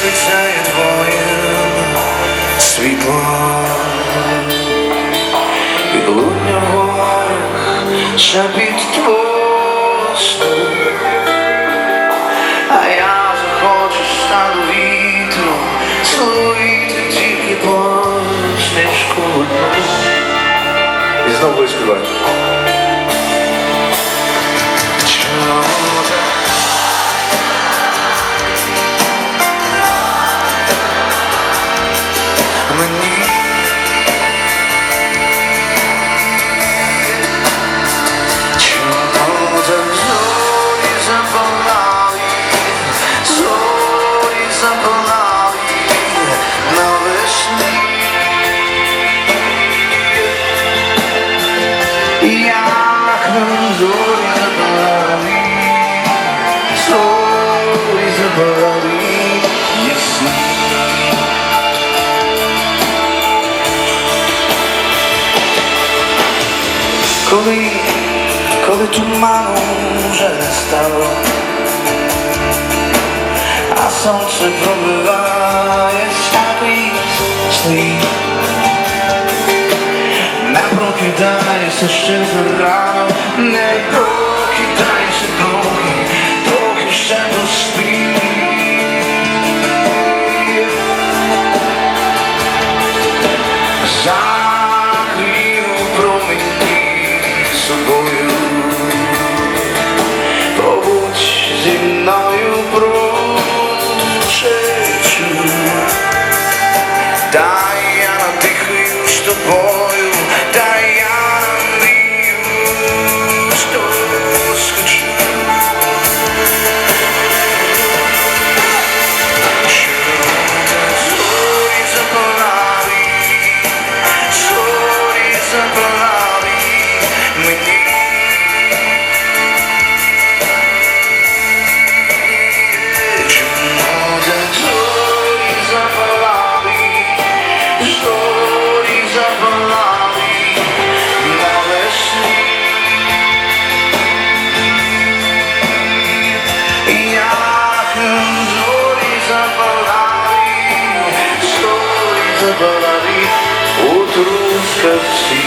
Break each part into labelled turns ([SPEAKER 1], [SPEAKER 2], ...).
[SPEAKER 1] засвічає твоїм світлом. Відлуння в горах, шепіт твосту, а я захочу стану вітру, слухати тільки посмішку одну. І знову Коли, коли туману вже не стало, а сонце пробиває всякий слід. Не прокидається ще зарано, собою, побудь зі мною прошечу, запалали у трускавці.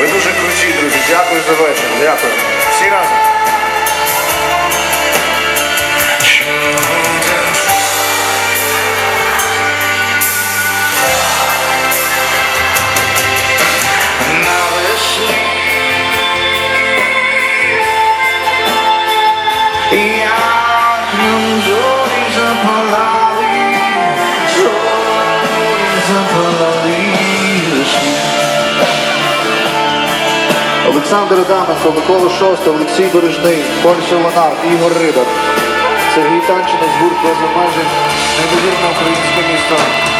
[SPEAKER 1] Ви дуже круті, друзі. Дякую за вечір. Дякую. Всі разом.
[SPEAKER 2] Олександр Адаменко, Микола Шостов, Олексій Бережний, Польща Ланар, Ігор Рибак, Сергій Танчинець, гурт без обмежень, неймовірне українське місто.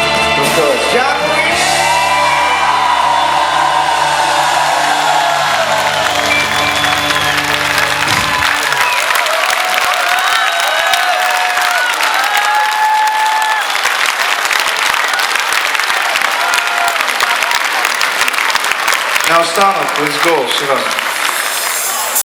[SPEAKER 1] Наостанок, let's go, всі разом.